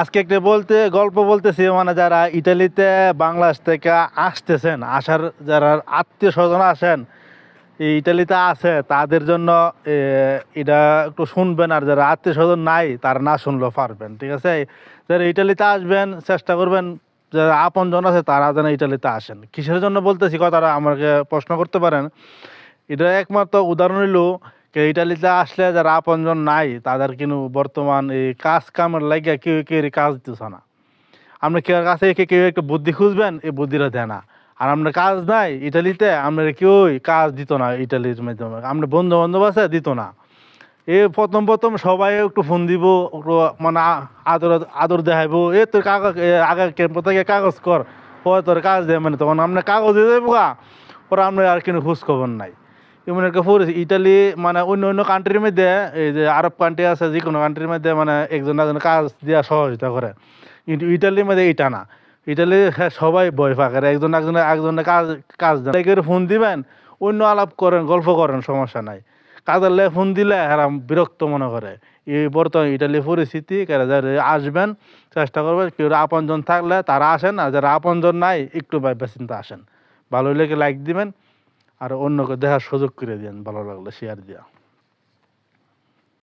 আজকে একটা বলতে, গল্প বলতেছি মানে যারা ইটালিতে বাংলাদেশ থেকে আসতেছেন, আসার যারা আত্মীয় স্বজন আসেন ইটালিতে আছে, তাদের জন্য এটা একটু শুনবেন, আর যারা আত্মীয় স্বজন নাই, তারা না শুনলেও পারবেন, ঠিক আছে? যারা ইটালিতে আসবেন, চেষ্টা করবেন, যারা আপন জন আছে, তারা যেন ইটালিতে আসেন। কিসের জন্য বলতেছি, কথাটা আমাকে প্রশ্ন করতে পারেন? এটা একমাত্র উদাহরণ হইল কে ইটালিতে আসলে যারা আপনজন নাই, তাদের কিন্তু বর্তমান এই কাজ কামের লাগিয়া কেউ কেউ কাজ দিতেছে না। আপনি কেউ কাছে কেউ একটু বুদ্ধি খুঁজবেন, এই বুদ্ধিটা দেয় না। আর আপনার কাজ নাই ইটালিতে আপনার কেউই কাজ দিত না ইটালির মাধ্যমে। আপনার বন্ধু বান্ধব আছে, দিত না। এ প্রথম প্রথম সবাই একটু ফোন দিব, একটু মানে আদর আদর দেখাইবো, এ, তোর কাগজ আগে থেকে কাগজ কর, পরে তোর কাজ দেয় মানে তখন আপনার কাগজ দিয়ে দেবো পরে আপনার আর কিন্তু খোঁজ খবর নাই। এমন একটা পরিস্থিতি ইটালি মানে অন্য অন্য কান্ট্রির মধ্যে এই যে আরব কান্ট্রি আছে যে কোনো কান্ট্রির মধ্যে মানে একজন একজন কাজ দেওয়া সহযোগিতা করে। কিন্তু ইটালির মধ্যে এটা না। ইটালি হ্যাঁ, সবাই ভয় পাকে একজন একজন একজনের কাজ কাজ দেন করে ফোন দিবেন অন্য আলাপ করেন গল্প করেন সমস্যা নাই। কাজের লে ফোন দিলে এরা বিরক্ত মনে করে। এই বর্তমান ইটালি পরিস্থিতি কারা আসবেন চেষ্টা করবেন কেউ আপনজন থাকলে তারা আসেন আর যারা আপনজন নাই একটু চিন্তা আসেন। ভালো লেগে লাইক দিবেন? আর অন্যকে দেখার সুযোগ করে দেন ভালো লাগলে শেয়ার দিয়া।